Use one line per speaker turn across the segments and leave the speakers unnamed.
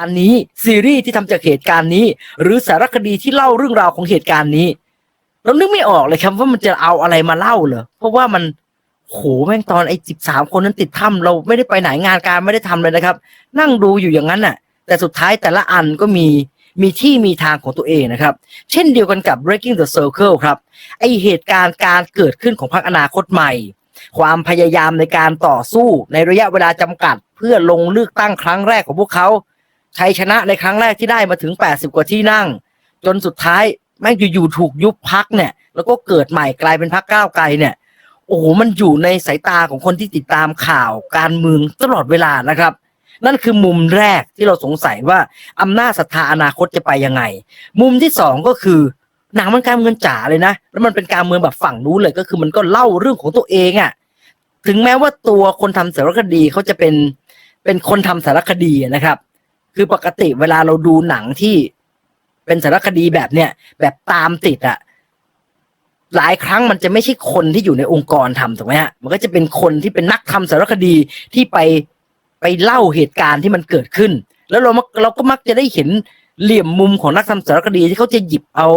อันนี้ซีรีส์ที่ทำจากเหตุการณ์นี้ หรือสารคดีที่เล่าเรื่องราวของเหตุการณ์นี้ เรานึกไม่ออกเลยครับว่ามันจะเอาอะไรมาเล่าเหรอเพราะว่ามันโหแม่งตอนไอ้สิบสามคนนั้นติดถ้ำเราไม่ได้ไปไหนงานการไม่ได้ทำเลยนะครับ นั่งดูอยู่อย่างนั้นน่ะ แต่สุดท้ายแต่ละอันก็มีมีที่มีทางของตัวเองนะครับ เช่นเดียวกันกับ breaking the circle ครับไอเหตุการณ์การเกิดขึ้นของพรรคอนาคตใหม่ ความพยายามในการต่อสู้ในระยะเวลาจำกัด เพื่อลงเลือกตั้งครั้งแรกของพวกเขา ชัยชนะในครั้งแรกที่ได้มาถึง 80 กว่าที่นั่ง จนสุดท้ายแม่งอยู่ๆถูกยุบพักเนี่ย แล้วก็เกิดใหม่กลายเป็นพักก้าวไกลเนี่ยโอ้โหมันอยู่ในสายตาของคนที่ติดตามข่าวการเมืองตลอดเวลานะครับ นั่นคือมุมแรกที่เราสงสัยว่าอำนาจศรัทธาอนาคตจะไปยังไง มุมที่สองก็คือหนังมันการเมืองจ๋าเลยนะ แล้วมันเป็นการเมืองแบบฝั่งนู้นเลยก็คือมันก็เล่าเรื่องของตัวเองอะ่ะถึงแม้ว่าตัวคนทำสารคดีเขาจะเป็นเป็นคนทำสารคดีนะครับ คือปกติเวลาเราดูหนังที่เป็นสารคดีแบบเนี้ยแบบตามติดอะหลายครั้งมันจะไม่ใช่คนที่อยู่ในองค์กรทำถูกไหมฮะมันก็จะเป็นคนที่เป็นนักทำสารคดีที่ไปไปเล่าเหตุการณ์ที่มันเกิดขึ้น แล้วเราเราก็มักจะได้เห็นเหลี่ยมมุมของนักทำสารคดีที่เขาจะหยิบเอา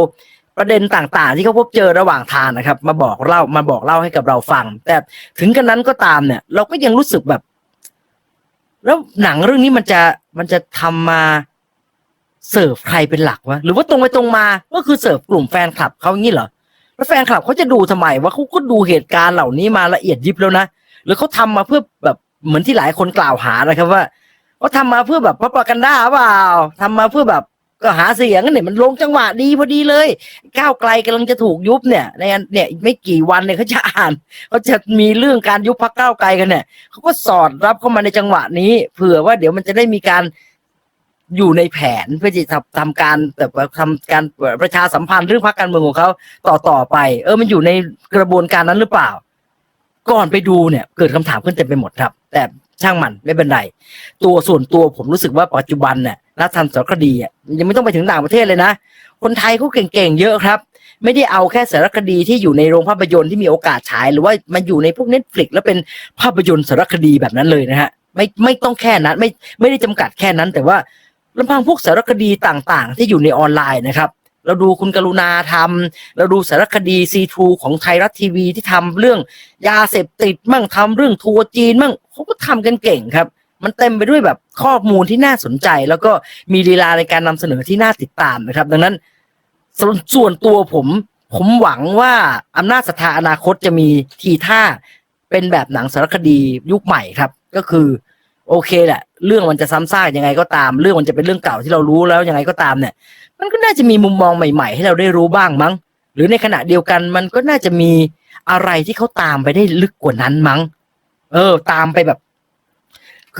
ประเด็นต่างๆ ที่เขาพบเจอระหว่างทางนะครับ มาบอกเล่ามาบอกเล่าให้กับเราฟัง แต่ถึงกันนั้นก็ตามเนี่ย เราก็ยังรู้สึกแบบ แล้วหนังเรื่องนี้มันจะมันจะทำมาเสิร์ฟใครเป็นหลักวะหรือว่าตรงไปตรงมาก็คือเสิร์ฟกลุ่มแฟนคลับเขาอย่างนี้เหรอแล้วแฟนคลับเขาจะดูทำไมว่าเขาก็ดูเหตุการณ์เหล่านี้มาละเอียดยิบแล้วนะหรือเขาทำมาเพื่อแบบเหมือนที่หลายคนกล่าวหานะครับว่าเขาทำมาเพื่อแบบพระกันด้าเปล่าทำมาเพื่อแบบ ก็หาเสียงเนี่ยมันลงจังหวะดีพอดีเลย ก้าวไกลกำลังจะถูกยุบเนี่ยในอันเนี่ยไม่กี่วันเนี่ยเขาจะอ่านเขาจะมีเรื่องการยุบพักก้าวไกลกันเนี่ยเขาก็สอดรับเข้ามาในจังหวะนี้เผื่อว่าเดี๋ยวมันจะได้มีการอยู่ในแผนเพื่อจะทำการแบบทำการประชาสัมพันธ์เรื่องพรรคการเมืองของเขาต่อต่อไป เออมันอยู่ในกระบวนการนั้นหรือเปล่า ก่อนไปดูเนี่ย เกิดคำถามขึ้นเต็มไปหมดครับ แต่ช่างมันไม่เป็นไรตัวส่วนตัวผมรู้สึกว่าปัจจุบันเนี่ย นักทำสารคดีอะยังไม่ต้องไปถึงต่างประเทศเลยนะ คนไทยเขาเก่งๆเยอะครับ ไม่ได้เอาแค่สารคดีที่อยู่ในโรงภาพยนตร์ที่มีโอกาสฉาย หรือว่ามันอยู่ในพวกเน็ตฟลิกแล้วเป็นภาพยนตร์สารคดีแบบนั้นเลยนะฮะไม่ไม่ต้องแค่นั้นไม่ไม่ได้จำกัดแค่นั้น แต่ว่าลำพังพวกสารคดีต่างๆ ที่อยู่ในออนไลน์นะครับเราดูคุณกรุณาทำเราดูสารคดีซีทูของไทยรัฐทีวีที่ทำเรื่องยาเสพติดมั่งทำเรื่องทัวร์จีนมั่งเขาก็ทำกันเก่งครับ มันเต็มไปด้วยแบบข้อมูลที่น่าสนใจ แล้วก็มีลีลาในการนำเสนอที่น่าติดตามนะครับ ดังนั้นส่วนส่วนตัวผม ผมหวังว่าอำนาจศรัทธาอนาคตจะมีทีท่าเป็นแบบหนังสารคดียุคใหม่ครับ ก็คือ โอเคแหละ เรื่องมันจะซ้ำซากยังไงก็ตาม เรื่องมันจะเป็นเรื่องเก่าที่เรารู้แล้วยังไงก็ตามเนี่ย มันก็น่าจะมีมุมมองใหม่ ๆ ให้เราได้รู้บ้างมั้ง หรือในขณะเดียวกันมันก็น่าจะมีอะไรที่เขาตามไปได้ลึกกว่านั้นมั้ง เออ ตามไปแบบ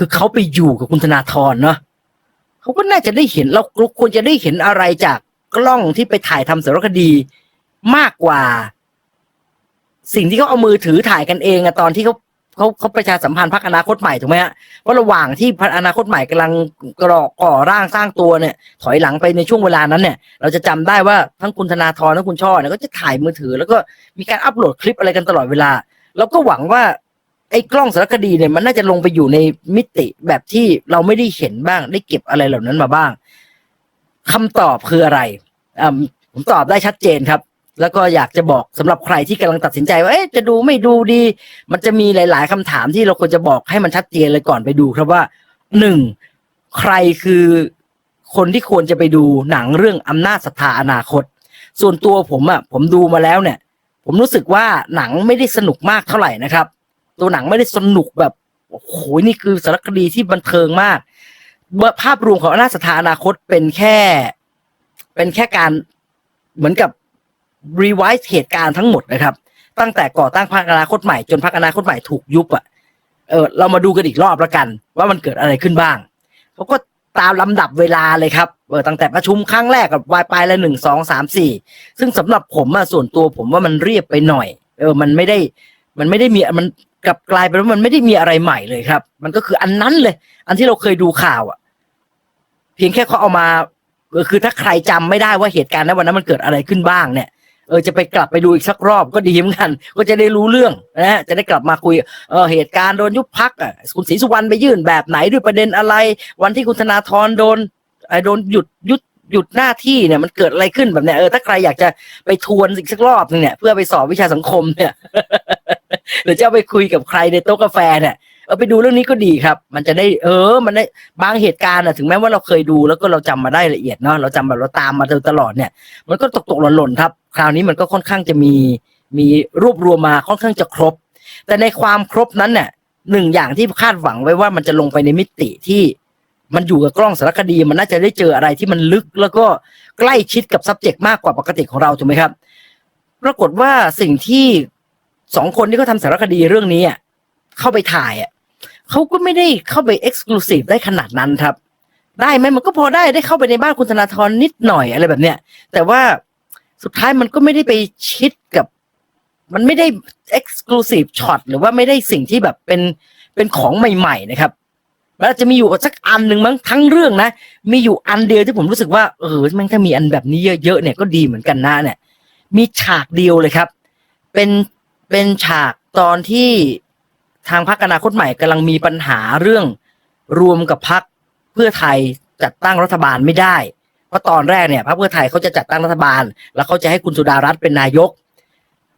คือเขาไปอยู่กับคุณธนาธรเนาะเขาก็น่าจะได้เห็นเราควรจะได้เห็นอะไรจากกล้องที่ไปถ่ายทำสารคดีมากกว่า สิ่งที่เขาเอามือถือถ่ายกันเองอะตอนที่เขาเขาเขาประชาสัมพันธ์พรรคอนาคตใหม่ถูกไหมฮะเพราระหว่างที่พรรคอนาคตใหม่กำลังกรอกก่อร่างสร้างตัวเนี่ย ถอยหลังไปในช่วงเวลานั้นเนี่ย เราจะจำได้ว่าทั้งคุณธนาธรทั้งคุณช่อเนี่ยก็จะถ่ายมือถือ แล้วก็มีการอัปโหลดคลิปอะไรกันตลอดเวลา แล้วก็หวังว่า ไอ้กล้องสารคดีเนี่ยมันน่าจะลงไปอยู่ในมิติแบบที่เราไม่ได้เห็นบ้าง ได้เก็บอะไรเหล่านั้นมาบ้างคำตอบคืออะไรอ่าผมตอบได้ชัดเจนครับ แล้วก็อยากจะบอกสำหรับใครที่กำลังตัดสินใจว่าจะดูไม่ดูดี มันจะมีหลาย ๆคำถามที่เราควรจะบอกให้มันชัดเจนเลยก่อนไปดูครับว่าหนึ่งใครคือคนที่ควรจะไปดูหนังเรื่องอำนาจศรัทธาอนาคต ส่วนตัวผมอะผมดูมาแล้วเนี่ย ผมรู้สึกว่าหนังไม่ได้สนุกมากเท่าไหร่นะครับ ตัวหนังไม่ได้สนุกแบบโอ้โหนี่คือสารคดีที่บันเทิงมากภาพรวมของอำนาจศรัทธาอนาคตเป็นแค่ เป็นแค่การเหมือนกับรีไวซ์เหตุการณ์ทั้งหมดนะครับ ตั้งแต่ก่อตั้งพรรคอนาคตใหม่จนพรรคอนาคตใหม่ถูกยุบอะเออเรามาดูกันอีกรอบล้วกัน ว่ามันเกิดอะไรขึ้นบ้างเขาก็ตามลำดับเวลาเลยครับเออตั้งแต่ประชุมครั้งแรกกับวายปลายละหนึ่งสองสามสี่ซึ่งสำหรับผมอะส่วนตัวผมว่ามันเรียบไปหน่อย เออ มันไม่ได้ มันไม่ได้มีมัน กลับกลายเป็นว่ามันไม่ได้มีอะไรใหม่เลยครับ มันก็คืออันนั้นเลย อันที่เราเคยดูข่าวอะเพียงแค่เขาเอามาคือถ้าใครจำไม่ได้ว่าเหตุการณ์นั้นวันนั้นมันเกิดอะไรขึ้นบ้างเนี่ยเออจะไปกลับไปดูอีกสักรอบก็ดีเหมือนกัน ก็จะได้รู้เรื่องนะฮะจะได้กลับมาคุยเออเหตุการณ์โดนยุบพักอะคุณศรีสุวรรณไปยื่นแบบไหนด้วยประเด็นอะไร วันที่คุณธนาธรโดนไอ้โดนหยุดยุดหยุดหน้าที่เนี่ยมันเกิดอะไรขึ้นแบบเนี้ยเออถ้าใครอยากจะไปทวนอีกสักรอบนึงเนี่ยเพื่อไปสอบวิชาสังคมเนี่ย หรือจะเอาไปคุยกับใครในโต๊ะกาแฟเนี่ยเออไปดูเรื่องนี้ก็ดีครับ มันจะได้เออ มันได้บางเหตุการณ์อะถึงแม้ว่าเราเคยดูแล้วก็เราจำมาได้ละเอียดเนาะเราจำแบบเราตามมาตลอดเนี่ย มันก็ตกตกหล่นหล่นๆครับ คราวนี้มันก็ค่อนข้างจะมีมีรวบรวมมาค่อนข้างจะครบ แต่ในความครบนั้นเนี่ยหนึ่งอย่างที่คาดหวังไว้ว่ามันจะลงไปในมิติที่มันอยู่กับกล้องสารคดี มันน่าจะได้เจออะไรที่มันลึกแล้วก็ใกล้ชิดกับ subject มากกว่าปกติของเราถูกไหมครับ ปรากฏว่าสิ่งที่ สองคนที่เขาทำสารคดีเรื่องนี้อะเข้าไปถ่ายอะเขาก็ไม่ได้เข้าไป exclusive ได้ขนาดนั้นครับ ได้ไหมมันก็พอได้ได้เข้าไปในบ้านคุณธนาธรนิดหน่อยอะไรแบบเนี้ยแต่ว่าสุดท้ายมันก็ไม่ได้ไปชิดกับ มันไม่ได้ exclusive shot หรือว่าไม่ได้สิ่งที่แบบเป็นเป็นของใหม่ ๆ นะครับมันอาจจะมีอยู่สักอันหนึ่งมั้งทั้งเรื่องนะ มีอยู่อันเดียวที่ผมรู้สึกว่าเออแม่งถ้ามีอันแบบนี้เยอะๆเนี่ยก็ดีเหมือนกันนะเนี่ย มีฉากเดียวเลยครับ เป็น เป็นฉากตอนที่ทางพรรคอนาคตใหม่กำลังมีปัญหาเรื่องรวมกับพรรคเพื่อไทยจัดตั้งรัฐบาลไม่ได้ เพราะตอนแรกเนี่ยพรรคเพื่อไทยเขาจะจัดตั้งรัฐบาล แล้วเขาจะให้คุณสุดารัตน์เป็นนายก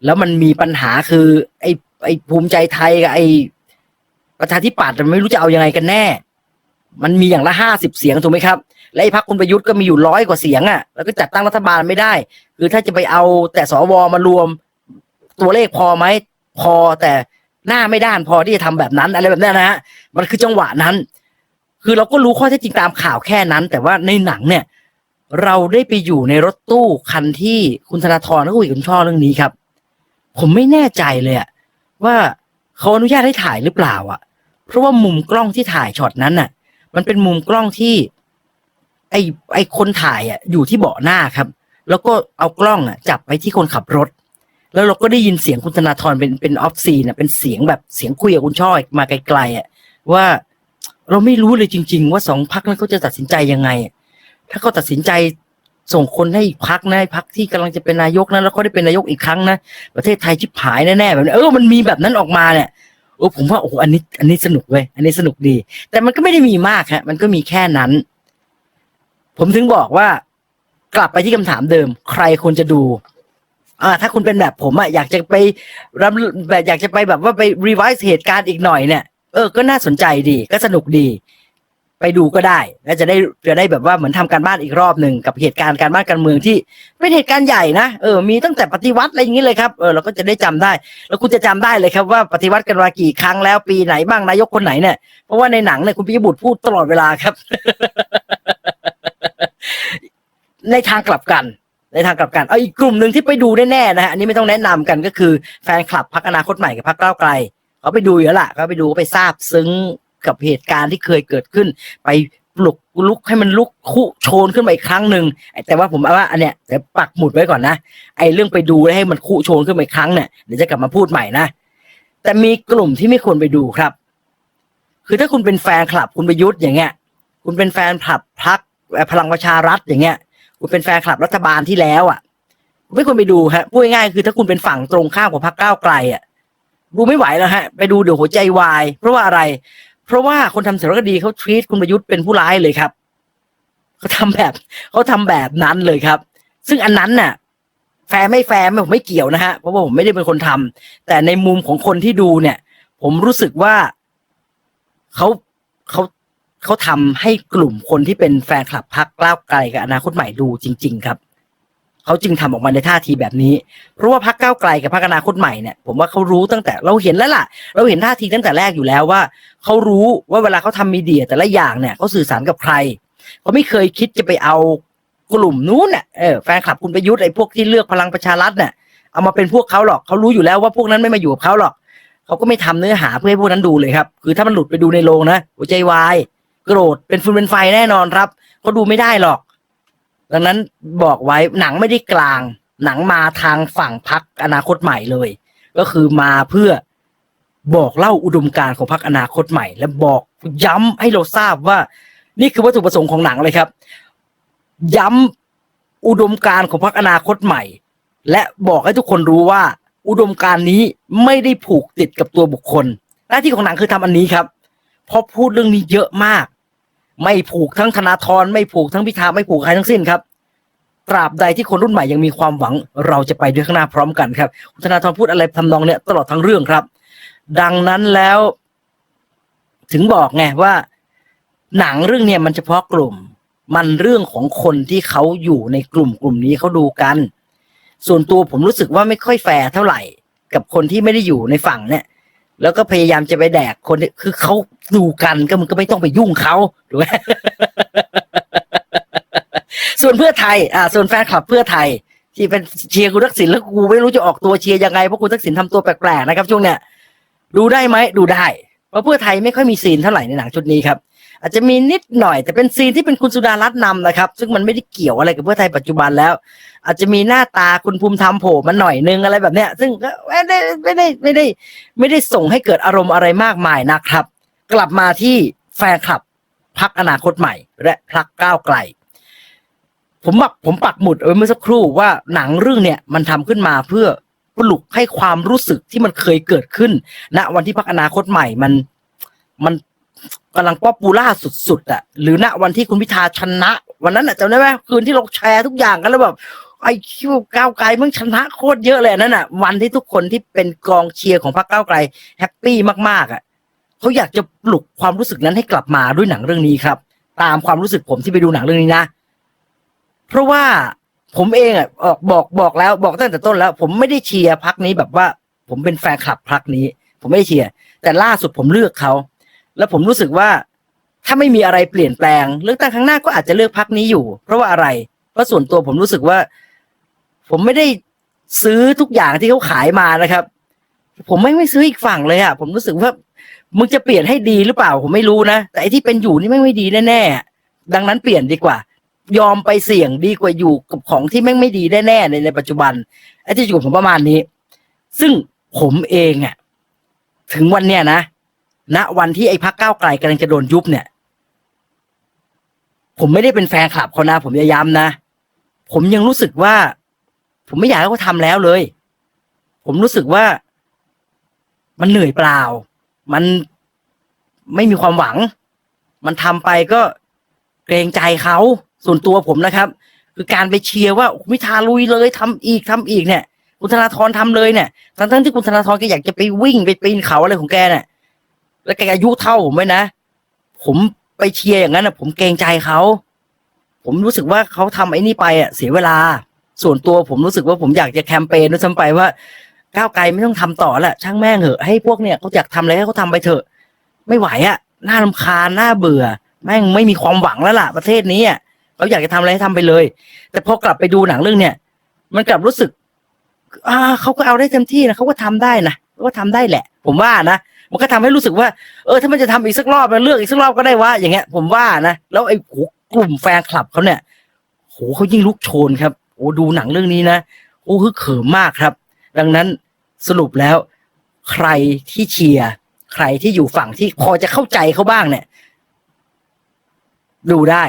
แล้วมันมีปัญหาคือไอ้ไอ้ภูมิใจไทยกับไอ้ประชาธิปัตย์มันไม่รู้จะเอายังไงกันแน่ มันมีอย่างละห้าสิบเสียงถูกไหมครับ และไอ้พรรคคุณประยุทธ์ก็มีอยู่ร้อยกว่าเสียงอะ แล้วก็จัดตั้งรัฐบาลไม่ได้ คือถ้าจะไปเอาแต่สวมารวม ตัวเลขพอไหมพอแต่หน้าไม่ด้านพอที่จะทำแบบนั้นอะไรแบบนี้นะฮะมันคือจังหวะนั้น คือเราก็รู้ข้อเท็จจริงตามข่าวแค่นั้น แต่ว่าในหนังเนี่ย เราได้ไปอยู่ในรถตู้คันที่คุณธนาธรและคุยกับคุณช่อเรื่องนี้ครับ ผมไม่แน่ใจเลยอะว่าเขาอนุญาตให้ถ่ายหรือเปล่าอะ เพราะว่ามุมกล้องที่ถ่ายช็อตนั้นน่ะ มันเป็นมุมกล้องที่ ไอไอคนถ่ายอะอยู่ที่เบาะหน้าครับ แล้วก็เอากล้องอะ จับไปที่คนขับรถ แล้วเราก็ได้ยินเสียงคุณธนาธรเป็นเป็นออฟซีนะเป็นเสียงแบบเสียงคุยกับคุณช่อมาไกลๆอะว่าเราไม่รู้เลยจริง ๆ ว่าสองพักนั้นเขาจะตัดสินใจยังไง ถ้าเขาตัดสินใจส่งคนให้อีกพักนะพักที่กำลังจะเป็นนายกนะแล้วเขาได้เป็นนายกอีกครั้งนะประเทศไทยชิบหายแน่ๆแบบนี้เออมันมีแบบนั้นออกมาเนี่ยโอ้ผมว่าโอ้อันนี้อันนี้สนุกเว้ยอันนี้สนุกดี แต่มันก็ไม่ได้มีมากฮะมันก็มีแค่นั้น ผมถึงบอกว่ากลับไปที่คำถามเดิม ใครควรจะดู อ่าถ้าคุณเป็นแบบผมอะอยากจะไปรับแบบอยากจะไปแบบว่าไปรีไวซ์เหตุการณ์อีกหน่อยเนี่ยเออก็น่าสนใจดีก็สนุกดี ไปดูก็ได้ แล้วจะได้จะได้แบบว่าเหมือนทำการบ้านอีกรอบหนึ่งกับเหตุการณ์การบ้านการเมืองที่เป็นเหตุการณ์ใหญ่นะเออมีตั้งแต่ปฏิวัติอะไรอย่างนี้เลยครับเออเราก็จะได้จำได้ แล้วคุณจะจำได้เลยครับว่าปฏิวัติกันมากี่ครั้งแล้วปีไหนบ้างนายกคนไหนเนี่ยเพราะว่าในหนังเนี่ยคุณปิยบุตรพูดตลอดเวลาครับ ในทางกลับกัน ในทางกลับกันเอาอีกกลุ่มหนึ่งที่ไปดูแน่ๆนะฮะอันนี้ไม่ต้องแนะนำกันก็คือแฟนคลับพักอนาคตใหม่กับพักเก้าไกลเขาไปดูอยู่แล้วล่ะเขาไปดูไปทราบซึ้งกับเหตุการณ์ที่เคยเกิดขึ้น ไปปลุกลุกให้มันลุกคุโชนขึ้นมาอีกครั้งหนึ่งแต่ว่าผมว่าอันเนี้ยเดี๋ยวปักหมุดไว้ก่อนนะไอ้เรื่องไปดูแลให้มันคุโชนขึ้นมาอีกครั้งเนี่ยเดี๋ยวจะกลับมาพูดใหม่นะแต่มีกลุ่มที่ไม่ควรไปดูครับ คือถ้าคุณเป็นแฟนคลับคุณประยุทธ์อย่างเงี้ย คุณเป็นแฟนคลับพักพลังประชารัฐอย่างเงี้ย คุณเป็นแฟนคลับรัฐบาลที่แล้วอะ ไม่ควรไปดูฮะพูดง่ายๆคือถ้าคุณเป็นฝั่งตรงข้ามของพรรคก้าวไกลอะดูไม่ไหวแล้วฮะ ไปดูเดี๋ยวหัวใจวาย เพราะว่าอะไร เพราะว่าคนทำสารคดีเขาทวีตคุณประยุทธ์เป็นผู้ร้ายเลยครับเขาทำแบบเขาทำแบบนั้นเลยครับ ซึ่งอันนั้นน่ะ แฟร์ไม่แฟร์ไม่ผมไม่เกี่ยวนะฮะเพราะว่าผมไม่ได้เป็นคนทำแต่ในมุมของคนที่ดูเนี่ย ผมรู้สึกว่าเขาเขา เขาทำให้กลุ่มคนที่เป็นแฟนคลับพรรคก้าวไกลกับอนาคตใหม่ดูจริง ๆ ครับเขาจึงทำออกมาในท่าทีแบบนี้ เพราะว่าพรรคก้าวไกลกับพรรคอนาคตใหม่เนี่ยผมว่าเขารู้ตั้งแต่เราเห็นแล้วล่ะ เราเห็นท่าทีตั้งแต่แรกอยู่แล้วว่าเขารู้ว่าเวลาเขาทำมีเดียแต่ละอย่างเนี่ยเขาสื่อสารกับใครเขาไม่เคยคิดจะไปเอากลุ่มนู้นเนี่ยเออแฟนคลับคุณประยุทธ์ไอ้พวกที่เลือกพลังประชารัฐเนี่ยเอามาเป็นพวกเขาหรอกเขารู้อยู่แล้วว่าพวกนั้นไม่มาอยู่กับเขาหรอกเขาก็ไม่ทำเนื้อหาเพื่อให้พวกนั้นดูเลยครับ คือถ้ามันหลุดไปดูในโรงนะหัวใจวาย โกรธเป็นฟืนเป็นไฟแน่นอนครับเขาดูไม่ได้หรอก ดังนั้นบอกไว้หนังไม่ได้กลาง หนังมาทางฝั่งพักอนาคตใหม่เลย ก็คือมาเพื่อบอกเล่าอุดมการณ์ของพักอนาคตใหม่ และบอกย้ำให้เราทราบว่า นี่คือวัตถุประสงค์ของหนังเลยครับ ย้ำอุดมการณ์ของพักอนาคตใหม่ และบอกให้ทุกคนรู้ว่า อุดมการณ์นี้ไม่ได้ผูกติดกับตัวบุคคล หน้าที่ของหนังคือทำอันนี้ครับ เพราะพูดเรื่องนี้เยอะมาก ไม่ผูกทั้งธนาธรไม่ผูกทั้งพิธาไม่ผูกใครทั้งสิ้นครับ ตราบใดที่คนรุ่นใหม่ยังมีความหวัง เราจะไปด้วยข้างหน้าพร้อมกันครับธนาธรพูดอะไรทำนองเนี้ยตลอดทั้งเรื่องครับ ดังนั้นแล้ว ถึงบอกไงว่า หนังเรื่องเนี้ยมันเฉพาะกลุ่ม มันเรื่องของคนที่เขาอยู่ในกลุ่มกลุ่มนี้เขาดูกัน ส่วนตัวผมรู้สึกว่าไม่ค่อยแฟร์เท่าไหร่ กับคนที่ไม่ได้อยู่ในฝั่งเนี่ย แล้วก็พยายามจะไปแดกคนที่คือเขาดูกันก็มึงก็ไม่ต้องไปยุ่งเขาถูกไหมส่วนเพื่อไทย อ่า ส่วนแฟนคลับเพื่อไทย ที่เป็นเชียร์คุณทักษิณแล้วกูไม่รู้จะออกตัวเชียร์ยังไงเพราะคุณทักษิณทำตัวแปลกๆนะครับช่วงเนี้ยดูได้ไหมดูได้เพราะเพื่อไทยไม่ค่อยมีซีนเท่าไหร่ในหนังชุดนี้ครับ อาจจะมีนิดหน่อย แต่เป็นซีนที่เป็นคุณสุดารัตน์นำนะครับ ซึ่งมันไม่ได้เกี่ยวอะไรกับเพื่อไทยปัจจุบันแล้ว อาจจะมีหน้าตาคุณภูมิธรรมโผล่มาหน่อยนึงอะไรแบบเนี้ย ซึ่งก็ไม่ได้ไม่ได้ไม่ได้ไม่ได้ส่งให้เกิดอารมณ์อะไรมากมายนะครับ กลับมาที่แฟนคลับพักอนาคตใหม่ และพักก้าวไกล ผมปักผมปักหมุดเอาไว้เมื่อสักครู่ว่าหนังเรื่องเนี่ยมันทำขึ้นมาเพื่อปลุกให้ความรู้สึกที่มันเคยเกิดขึ้นณวันที่พักอนาคตใหม่มันมัน กำลังป๊อปปูล่าสุดๆอะหรือณวันที่คุณพิธาชนะ วันนั้นอะจำได้ไหมคืนที่เราแชร์ทุกอย่างกันแล้วแบบไอ้คิวก้าวไกลมึงชนะโคตรเยอะเลยนั่นอะ วันที่ทุกคนที่เป็นกองเชียร์ของพรรคก้าวไกลแฮปปี้มากๆอะเขาอยากจะปลุกความรู้สึกนั้นให้กลับมาด้วยหนังเรื่องนี้ครับ ตามความรู้สึกผมที่ไปดูหนังเรื่องนี้นะ เพราะว่าผมเองอะออกบอกบอกแล้วบอกตั้งแต่ต้นแล้ว ผมไม่ได้เชียร์พักนี้แบบว่า ผมเป็นแฟนคลับพักนี้ ผมไม่ได้เชียร์แต่ล่าสุดผมเลือกเขา แล้วผมรู้สึกว่าถ้าไม่มีอะไรเปลี่ยนแปลง เลือกตั้งครั้งหน้าก็อาจจะเลือกพักนี้อยู่ เพราะว่าอะไร เพราะส่วนตัวผมรู้สึกว่า ผมไม่ได้ซื้อทุกอย่างที่เขาขายมานะครับ ผมไม่ไม่ซื้ออีกฝั่งเลยอะผมรู้สึกว่ามึงจะเปลี่ยนให้ดีหรือเปล่า ผมไม่รู้นะแต่ไอที่เป็นอยู่นี่ไม่ไม่ดีแน่ๆดังนั้นเปลี่ยนดีกว่า ยอมไปเสี่ยงดีกว่าอยู่กับของที่แม่งไม่ดีแน่ๆในในปัจจุบันไอ้ที่อยู่ผมประมาณนี้ ซึ่งผมเองอะถึงวันเนี้ยนะ ณวันที่ไอ้พักก้าวไกลกำลังจะโดนยุบเนี่ย ผมไม่ได้เป็นแฟนคลับเขานะผมจะย้ำนะ ผมยังรู้สึกว่า ผมไม่อยากให้เขาทำแล้วเลย ผมรู้สึกว่า มันเหนื่อยเปล่า มันไม่มีความหวัง มันทำไปก็เกรงใจเขาส่วนตัวผมนะครับ คือการไปเชียร์ว่าคุณพิธาลุยเลยทำอีกทำอีกเนี่ยคุณธนาธรทำเลยเนี่ยทั้งทั้งที่คุณธนาธรแกอยากจะไปวิ่งไปปีนเขาอะไรของแกเนี่ย แล้วแกอายุเท่าผมไหมนะ ผมไปเชียร์อย่างนั้นนะผมเกรงใจเขาผมรู้สึกว่าเขาทำไอ้นี่ไปอะเสียเวลา ส่วนตัวผมรู้สึกว่าผมอยากจะแคมเปญด้วยซ้ำไปว่า ก้าวไกลไม่ต้องทำต่อแหละช่างแม่งเหอะให้พวกเนี่ยเขาอยากทำอะไรให้เขาทำไปเถอะ ไม่ไหวอะน่ารำคาญน่าเบื่อ แม่งไม่มีความหวังแล้วล่ะ ประเทศนี้อะเขาอยากจะทำอะไรให้ทำไปเลย แต่พอกลับไปดูหนังเรื่องเนี่ย มันกลับรู้สึก อ่าเขาก็เอาได้เต็มที่นะเขาก็ทำได้นะก็ทำได้แหละ ผมว่านะ มันก็ทำให้รู้สึกว่า เออถ้ามันจะทำอีกสักรอบมันเลือกอีกสักรอบก็ได้วะอย่างเงี้ย ผมว่านะแล้วไอ้กลุ่มแฟนคลับเขาเนี่ยโหเขายิ่งลุกโชนครับโอ้ดูหนังเรื่องนี้นะโอ้ฮึกเขิมมากครับ ดังนั้นสรุปแล้ว ใครที่เชียร์ใครที่อยู่ฝั่งที่พอจะเข้าใจเขาบ้างเนี่ย ดูได้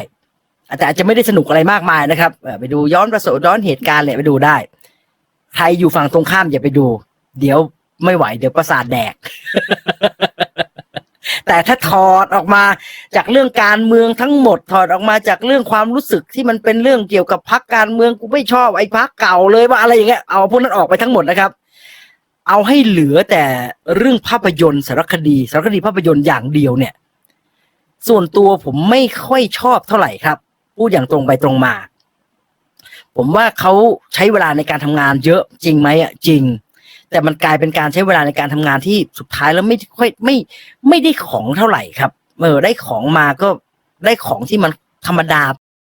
แต่อาจจะไม่ได้สนุกอะไรมากมายนะครับไปดูย้อนประสบย้อนเหตุการณ์เนี่ยไปดูได้ ใครอยู่ฝั่งตรงข้ามอย่าไปดู เดี๋ยว ไม่ไหวเดี๋ยวประสาทแดก แต่ถ้าถอดออกมาจากเรื่องการเมืองทั้งหมด ถอดออกมาจากเรื่องความรู้สึกที่มันเป็นเรื่องเกี่ยวกับพักการเมืองกูไม่ชอบไอ้พักเก่าเลยว่าอะไรอย่างเงี้ยเอาพวกนั้นออกไปทั้งหมดนะครับ เอาให้เหลือแต่เรื่องภาพยนตร์สารคดีสารคดีภาพยนตร์อย่างเดียวเนี่ย ส่วนตัวผมไม่ค่อยชอบเท่าไหร่ครับพูดอย่างตรงไปตรงมา ผมว่าเขาใช้เวลาในการทำงานเยอะจริงไหมอะจริง แต่มันกลายเป็นการใช้เวลาในการทำงานที่สุดท้ายแล้วไม่ค่อยไม่ไม่ได้ของเท่าไหร่ครับเออได้ของมาก็ได้ของที่มันธรรมดา